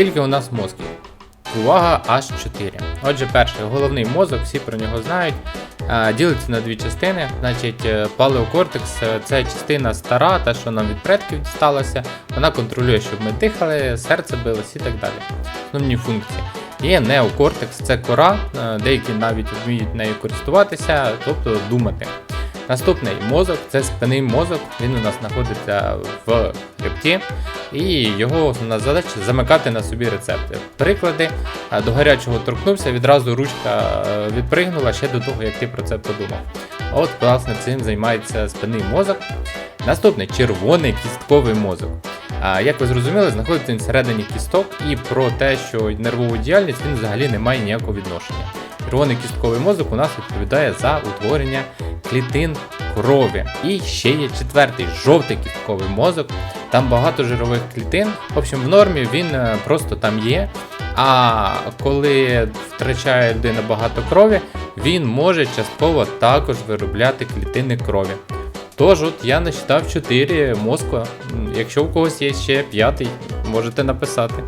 Скільки у нас мозків? Увага, аж 4. Отже, перший головний мозок, всі про нього знають. Ділиться на дві частини. Значить, е, палеокортекс е, це частина стара, та що нам від предків дісталося. Вона контролює, щоб ми дихали, серце билось і так далі. Основні функції. Є неокортекс, це кора, е, деякі навіть вміють нею користуватися, тобто думати. Наступний мозок це спинний мозок. Він у нас знаходиться в хребті, і його основна задача замикати на собі рецепти. Приклади до гарячого торкнувся, відразу ручка е, відпригнула ще до того, як ти про це подумав. От, власне, цим займається спинний мозок. Наступний червоний кістковий мозок. А, як ви зрозуміли, знаходиться він всередині кісток, і про те, що нервову діяльність він взагалі не має ніякого відношення. Червоний кістковий мозок у нас відповідає за утворення клітин крові. І ще є четвертий жовтий кістковий мозок. Там багато жирових клітин. В общем, в нормі він е, просто там є. А коли втрачає людина багато крові, він може частково також виробляти клітини крові. Тож, от я насчитав 4 мозку. Якщо у когось є ще п'ятий, можете написати.